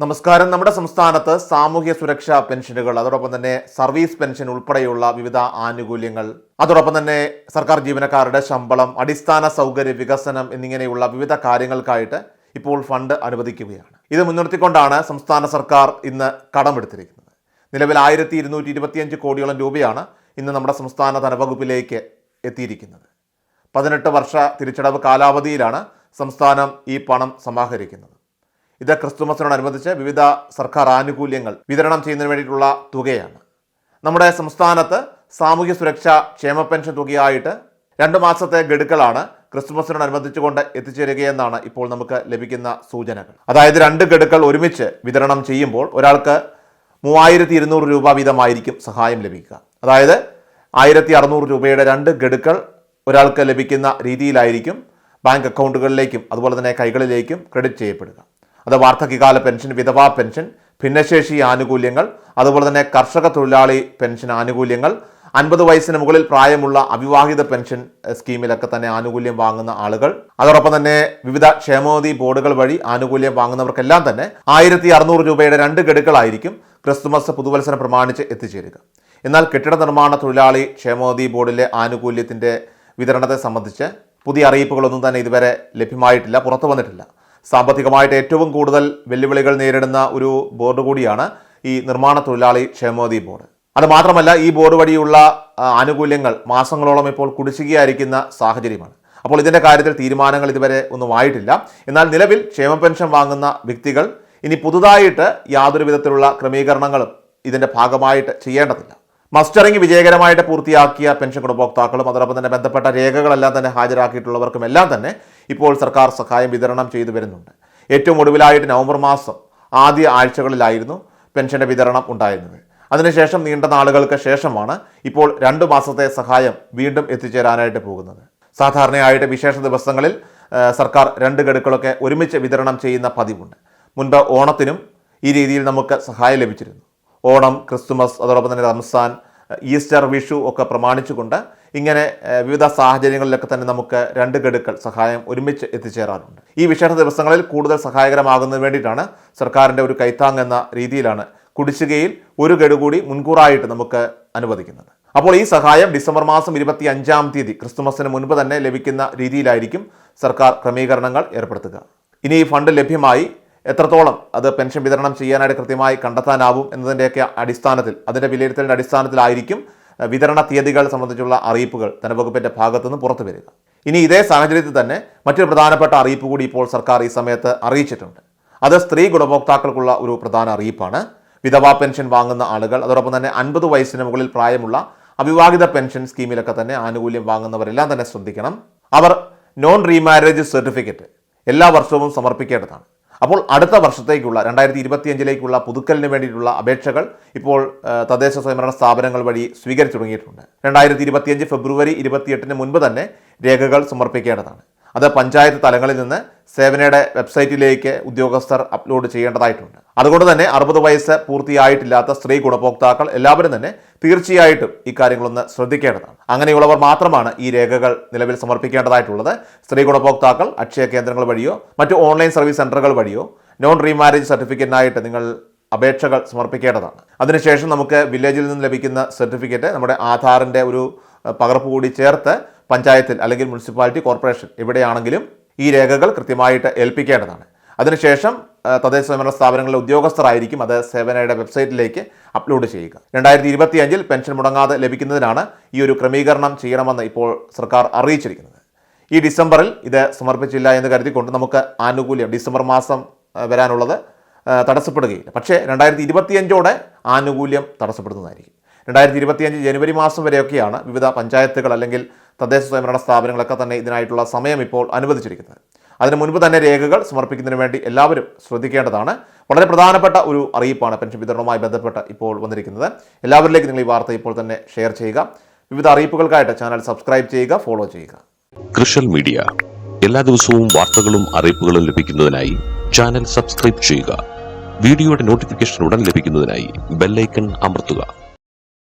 നമസ്കാരം. നമ്മുടെ സംസ്ഥാനത്ത് സാമൂഹ്യ സുരക്ഷാ പെൻഷനുകൾ അതോടൊപ്പം തന്നെ സർവീസ് പെൻഷൻ ഉൾപ്പെടെയുള്ള വിവിധ ആനുകൂല്യങ്ങൾ അതോടൊപ്പം തന്നെ സർക്കാർ ജീവനക്കാരുടെ ശമ്പളം അടിസ്ഥാന സൗകര്യ വികസനം എന്നിങ്ങനെയുള്ള വിവിധ കാര്യങ്ങൾക്കായിട്ട് ഇപ്പോൾ ഫണ്ട് അനുവദിക്കുകയാണ്. ഇത് മുൻനിർത്തിക്കൊണ്ടാണ് സംസ്ഥാന സർക്കാർ ഇന്ന് കടമെടുത്തിരിക്കുന്നത്. നിലവിൽ ആയിരത്തി ഇരുന്നൂറ്റി ഇരുപത്തിയഞ്ച് കോടിയോളം രൂപയാണ് ഇന്ന് നമ്മുടെ സംസ്ഥാന ധനവകുപ്പിലേക്ക് എത്തിയിരിക്കുന്നത്. പതിനെട്ട് വർഷ തിരിച്ചടവ് കാലാവധിയിലാണ് സംസ്ഥാനം ഈ പണം സമാഹരിക്കുന്നത്. ഇത് ക്രിസ്തുമസിനോടനുബന്ധിച്ച് വിവിധ സർക്കാർ ആനുകൂല്യങ്ങൾ വിതരണം ചെയ്യുന്നതിന് വേണ്ടിയിട്ടുള്ള തുകയാണ്. നമ്മുടെ സംസ്ഥാനത്ത് സാമൂഹ്യ സുരക്ഷാ ക്ഷേമ പെൻഷൻ തുകയായിട്ട് രണ്ട് മാസത്തെ ഗഡുക്കളാണ് ക്രിസ്തുമസിനോടനുബന്ധിച്ചുകൊണ്ട് എത്തിച്ചേരുകയെന്നാണ് ഇപ്പോൾ നമുക്ക് ലഭിക്കുന്ന സൂചനകൾ. അതായത് രണ്ട് ഗഡുക്കൾ ഒരുമിച്ച് വിതരണം ചെയ്യുമ്പോൾ ഒരാൾക്ക് മൂവായിരത്തി ഇരുന്നൂറ് രൂപ വീതമായിരിക്കും സഹായം ലഭിക്കുക. അതായത് ആയിരത്തി അറുന്നൂറ് രൂപയുടെ രണ്ട് ഗഡുക്കൾ ഒരാൾക്ക് ലഭിക്കുന്ന രീതിയിലായിരിക്കും ബാങ്ക് അക്കൗണ്ടുകളിലേക്കും അതുപോലെ തന്നെ കൈകളിലേക്കും ക്രെഡിറ്റ് ചെയ്യപ്പെടുക. അത് വാർദ്ധക്യകാല പെൻഷൻ വിധവാ പെൻഷൻ ഭിന്നശേഷി ആനുകൂല്യങ്ങൾ അതുപോലെ തന്നെ കർഷക തൊഴിലാളി പെൻഷൻ ആനുകൂല്യങ്ങൾ അൻപത് വയസ്സിന് മുകളിൽ പ്രായമുള്ള അവിവാഹിത പെൻഷൻ സ്കീമിലൊക്കെ തന്നെ ആനുകൂല്യം വാങ്ങുന്ന ആളുകൾ അതോടൊപ്പം തന്നെ വിവിധ ക്ഷേമനിധി ബോർഡുകൾ വഴി ആനുകൂല്യം വാങ്ങുന്നവർക്കെല്ലാം തന്നെ ആയിരത്തി അറുന്നൂറ് രൂപയുടെ രണ്ട് ഗഡുക്കളായിരിക്കും ക്രിസ്തുമസ് പുതുവത്സരം പ്രമാണിച്ച് എത്തിച്ചേരുക. എന്നാൽ കെട്ടിട നിർമ്മാണ തൊഴിലാളി ക്ഷേമനിധി ബോർഡിലെ ആനുകൂല്യത്തിന്റെ വിതരണത്തെ സംബന്ധിച്ച് പുതിയ അറിയിപ്പുകളൊന്നും തന്നെ ഇതുവരെ ലഭ്യമായിട്ടില്ല പുറത്തു വന്നിട്ടില്ല. സാമ്പത്തികമായിട്ട് ഏറ്റവും കൂടുതൽ വെല്ലുവിളികൾ നേരിടുന്ന ഒരു ബോർഡ് കൂടിയാണ് ഈ നിർമ്മാണ തൊഴിലാളി ക്ഷേമനിധി ബോർഡ്. അത് മാത്രമല്ല ഈ ബോർഡ് വഴിയുള്ള ആനുകൂല്യങ്ങൾ മാസങ്ങളോളം ഇപ്പോൾ കുടിശ്ശികയായിരിക്കുന്ന സാഹചര്യമാണ്. അപ്പോൾ ഇതിന്റെ കാര്യത്തിൽ തീരുമാനങ്ങൾ ഇതുവരെ ഒന്നും ആയിട്ടില്ല. എന്നാൽ നിലവിൽ ക്ഷേമ പെൻഷൻ വാങ്ങുന്ന വ്യക്തികൾ ഇനി പുതുതായിട്ട് യാതൊരു വിധത്തിലുള്ള ക്രമീകരണങ്ങളും ഇതിന്റെ ഭാഗമായിട്ട് ചെയ്യേണ്ടതില്ല. മസ്റ്ററിംഗ് വിജയകരമായിട്ട് പൂർത്തിയാക്കിയ പെൻഷൻ ഗുണഭോക്താക്കളും അതോടൊപ്പം തന്നെ ബന്ധപ്പെട്ട രേഖകളെല്ലാം തന്നെ ഹാജരാക്കിയിട്ടുള്ളവർക്കും എല്ലാം തന്നെ ഇപ്പോൾ സർക്കാർ സഹായം വിതരണം ചെയ്തു വരുന്നുണ്ട്. ഏറ്റവും ഒടുവിലായിട്ട് നവംബർ മാസം ആദ്യ ആഴ്ചകളിലായിരുന്നു പെൻഷന്റെ വിതരണം ഉണ്ടായിരുന്നത്. അതിനുശേഷം നീണ്ട നാളുകൾക്ക് ശേഷമാണ് ഇപ്പോൾ രണ്ട് മാസത്തെ സഹായം വീണ്ടും എത്തിച്ചേരാനായിട്ട് പോകുന്നത്. സാധാരണയായിട്ട് വിശേഷ ദിവസങ്ങളിൽ സർക്കാർ രണ്ട് ഗഡുക്കളൊക്കെ ഒരുമിച്ച് വിതരണം ചെയ്യുന്ന പതിവുണ്ട്. മുൻപ് ഓണത്തിനും ഈ രീതിയിൽ നമുക്ക് സഹായം ലഭിച്ചിരുന്നു. ഓണം ക്രിസ്തുമസ് അതോടൊപ്പം തന്നെ റംസാൻ ഈസ്റ്റർ വിഷു ഒക്കെ പ്രമാണിച്ചുകൊണ്ട് ഇങ്ങനെ വിവിധ സാഹചര്യങ്ങളിലൊക്കെ തന്നെ നമുക്ക് രണ്ട് ഗഡുക്കൾ സഹായം ഒരുമിച്ച് എത്തിച്ചേരാറുണ്ട്. ഈ വിശേഷ ദിവസങ്ങളിൽ കൂടുതൽ സഹായകരമാകുന്നതിന് വേണ്ടിയിട്ടാണ് സർക്കാരിന്റെ ഒരു കൈത്താങ് എന്ന രീതിയിലാണ് കുടിശ്ശികയിൽ ഒരു ഗഡു കൂടി മുൻകൂറായിട്ട് നമുക്ക് അനുവദിക്കുന്നത്. അപ്പോൾ ഈ സഹായം ഡിസംബർ മാസം ഇരുപത്തി അഞ്ചാം തീയതി ക്രിസ്തുമസിന് മുൻപ് തന്നെ ലഭിക്കുന്ന രീതിയിലായിരിക്കും സർക്കാർ ക്രമീകരണങ്ങൾ ഏർപ്പെടുത്തുക. ഇനി ഈ ഫണ്ട് ലഭ്യമായി എത്രത്തോളം അത് പെൻഷൻ വിതരണം ചെയ്യാനായിട്ട് കൃത്യമായി കണ്ടെത്താനാവും എന്നതിന്റെയൊക്കെ അടിസ്ഥാനത്തിൽ അതിന്റെ വിലയിരുത്തലിന്റെ അടിസ്ഥാനത്തിലായിരിക്കും വിതരണ തീയതികൾ സംബന്ധിച്ചുള്ള അറിയിപ്പുകൾ ധനവകുപ്പിന്റെ ഭാഗത്തുനിന്ന് പുറത്തു വരിക ഇനി ഇതേ സാഹചര്യത്തിൽ തന്നെ മറ്റൊരു പ്രധാനപ്പെട്ട അറിയിപ്പ് കൂടി ഇപ്പോൾ സർക്കാർ ഈ സമയത്ത് അറിയിച്ചിട്ടുണ്ട്. അത് സ്ത്രീ ഗുണഭോക്താക്കൾക്കുള്ള ഒരു പ്രധാന അറിയിപ്പാണ്. വിധവാ പെൻഷൻ വാങ്ങുന്ന ആളുകൾ അതോടൊപ്പം തന്നെ അൻപത് വയസ്സിന് മുകളിൽ പ്രായമുള്ള അവിവാഹിത പെൻഷൻ സ്കീമിലൊക്കെ തന്നെ ആനുകൂല്യം വാങ്ങുന്നവരെല്ലാം തന്നെ ശ്രദ്ധിക്കണം. അവർ നോൺ റീമാരേജ് സർട്ടിഫിക്കറ്റ് എല്ലാ വർഷവും സമർപ്പിക്കേണ്ടതാണ്. അപ്പോൾ അടുത്ത വർഷത്തേക്കുള്ള രണ്ടായിരത്തി ഇരുപത്തിയഞ്ചിലേക്കുള്ള പുതുക്കലിന് വേണ്ടിയിട്ടുള്ള അപേക്ഷകൾ ഇപ്പോൾ തദ്ദേശ സ്വയംഭരണ സ്ഥാപനങ്ങൾ വഴി സ്വീകരിച്ചു തുടങ്ങിയിട്ടുണ്ട് രണ്ടായിരത്തി ഇരുപത്തിയഞ്ച് ഫെബ്രുവരി ഇരുപത്തിയെട്ടിന് മുൻപ് തന്നെ രേഖകൾ സമർപ്പിക്കേണ്ടതാണ്. അത് പഞ്ചായത്ത് തലങ്ങളിൽ നിന്ന് സേവനയുടെ വെബ്സൈറ്റിലേക്ക് ഉദ്യോഗസ്ഥർ അപ്ലോഡ് ചെയ്യേണ്ടതായിട്ടുണ്ട്. അതുകൊണ്ട് തന്നെ അറുപത് വയസ്സ് പൂർത്തിയായിട്ടില്ലാത്ത സ്ത്രീ ഗുണഭോക്താക്കൾ എല്ലാവരും തന്നെ തീർച്ചയായിട്ടും ഇക്കാര്യങ്ങളൊന്ന് ശ്രദ്ധിക്കേണ്ടതാണ്. അങ്ങനെയുള്ളവർ മാത്രമാണ് ഈ രേഖകൾ നിലവിൽ സമർപ്പിക്കേണ്ടതായിട്ടുള്ളത്. സ്ത്രീ ഗുണഭോക്താക്കൾ അക്ഷയ കേന്ദ്രങ്ങൾ വഴിയോ മറ്റു ഓൺലൈൻ സർവീസ് സെന്ററുകൾ വഴിയോ നോൺ റീമാരേജ് സർട്ടിഫിക്കറ്റിനായിട്ട് നിങ്ങൾ അപേക്ഷകൾ സമർപ്പിക്കേണ്ടതാണ്. അതിനുശേഷം നമുക്ക് വില്ലേജിൽ നിന്ന് ലഭിക്കുന്ന സർട്ടിഫിക്കറ്റ് നമ്മുടെ ആധാറിന്റെ ഒരു പകർപ്പ് കൂടി ചേർത്ത് പഞ്ചായത്തിൽ അല്ലെങ്കിൽ മുനിസിപ്പാലിറ്റി കോർപ്പറേഷൻ എവിടെയാണെങ്കിലും ഈ രേഖകൾ കൃത്യമായിട്ട് ഏൽപ്പിക്കേണ്ടതാണ്. അതിനുശേഷം തദ്ദേശ സ്വയംഭരണ സ്ഥാപനങ്ങളിലെ ഉദ്യോഗസ്ഥരായിരിക്കും അത് സേവനയുടെ വെബ്സൈറ്റിലേക്ക് അപ്ലോഡ് ചെയ്യുക. രണ്ടായിരത്തി ഇരുപത്തിയഞ്ചിൽ പെൻഷൻ മുടങ്ങാതെ ലഭിക്കുന്നതിനാണ് ഈ ഒരു ക്രമീകരണം ചെയ്യണമെന്ന് ഇപ്പോൾ സർക്കാർ അറിയിച്ചിരിക്കുന്നത്. ഈ ഡിസംബറിൽ ഇത് സമർപ്പിച്ചില്ല എന്ന് കരുതിക്കൊണ്ട് നമുക്ക് ആനുകൂല്യം ഡിസംബർ മാസം വരാനുള്ളത് തടസ്സപ്പെടുകയില്ല. പക്ഷേ രണ്ടായിരത്തി ഇരുപത്തിയഞ്ചോടെ ആനുകൂല്യം തടസ്സപ്പെടുന്നതായിരിക്കും. രണ്ടായിരത്തി ഇരുപത്തിയഞ്ച് ജനുവരി മാസം വരെയൊക്കെയാണ് വിവിധ പഞ്ചായത്തുകൾ അല്ലെങ്കിൽ തദ്ദേശ സ്വയംഭരണ സ്ഥാപനങ്ങളൊക്കെ തന്നെ ഇതിനായിട്ടുള്ള സമയം ഇപ്പോൾ അനുവദിച്ചിരിക്കുന്നത്. അതിനു മുൻപ് തന്നെ രേഖകൾ സമർപ്പിക്കുന്നതിന് വേണ്ടി എല്ലാവരും ശ്രദ്ധിക്കേണ്ടതാണ്. വളരെ പ്രധാനപ്പെട്ട ഒരു അറിയിപ്പാണ് പെൻഷൻ വിതരണവുമായി ബന്ധപ്പെട്ട് ഇപ്പോൾ വന്നിരിക്കുന്നത്. എല്ലാവരിലേക്കും നിങ്ങൾ ഈ വാർത്ത ഇപ്പോൾ തന്നെ ഷെയർ ചെയ്യുക. വിവിധ അറിയിപ്പുകൾക്കായിട്ട് ചാനൽ സബ്സ്ക്രൈബ് ചെയ്യുക ഫോളോ ചെയ്യുക. കൃഷൽ മീഡിയ. എല്ലാ ദിവസവും വാർത്തകളും അറിയിപ്പുകളും ലഭിക്കുന്നതിനായി ചാനൽ സബ്സ്ക്രൈബ് ചെയ്യുക. വീഡിയോയുടെ നോട്ടിഫിക്കേഷൻ ഉടൻ ലഭിക്കുന്നതിനായി ബെല്ലൈക്കൺ അമർത്തുക.